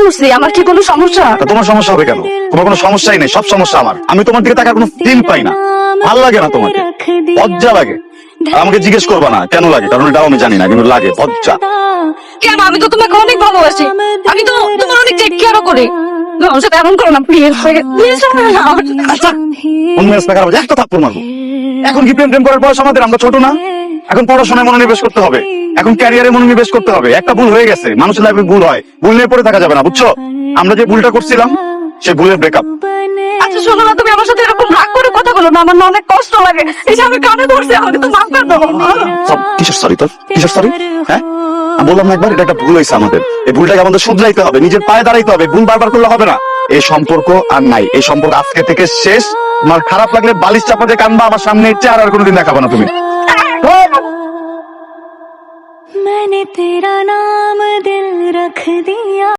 করছি? আমার কি কোনো সমস্যা? তা তোমার সমস্যা হবে কেন? তোমার কোনো সমস্যাই নেই সব সমস্যা আমার। আমি তোমার দিকে তাকার কোনো ফিল পাই না। ভালো লাগে না তোমাকে। লজ্জা লাগে। আর আমাকে জিজ্ঞেস করবা না কেন লাগে? কারণ এটাও আমি জানি না কিন্তু লাগে লজ্জা। কেন? আমি তো তোমাকে অনেক ভালোবাসি। আমি তো তোমার অনেক টেক কেয়ারও করি। আমার সাথে এমন করো না প্লিজ প্লিজ আচ্ছা অন্য রাস্তা খারাপ? একটা থাপ্পড় মারবো এখন কি প্রেম প্রেম করার বয়স আমাদের? আমরা ছোট না? এখন পড়াশোনায় মনোনিবেশ করতে হবে। এখন ক্যারিয়ারে মনোনিবেশ করতে হবে। একটা ভুল হয়ে গেছে মানুষের লাইফে ভুল হয়। ভুল নিয়ে পড়ে থাকা যাবে না বুঝছ? আমরা যে ভুলটা করছিলাম সেই ভুলের ব্রেকআপ আচ্ছা শোনো না তুমি আমার সাথে এরকম রাগ করে কথা বলো না আমার না অনেক কষ্ট লাগে। এই যে আমি কানে ধরছি আমাকে তো মাফ করে দাও। কিসের সরি তোর? কিসের সরি হ্যাঁ? বললাম না একবার এটা একটা ভুল হয়েছে আমাদের। এই ভুলটাকে আমাদের শুধরাইতে হবে নিজের পায়ে দাঁড়াইতে হবে। ভুল বারবার করলে হবে না। এই সম্পর্ক আর নাই। এই সম্পর্ক আজকে থেকে শেষ। আমার খারাপ লাগলে বালিশ চাপা দিয়ে কানবা আমার সামনে চেয়ার আর কোনোদিন দেখাবো না তুমি। मैंने तेरा नाम दिल रख दिया।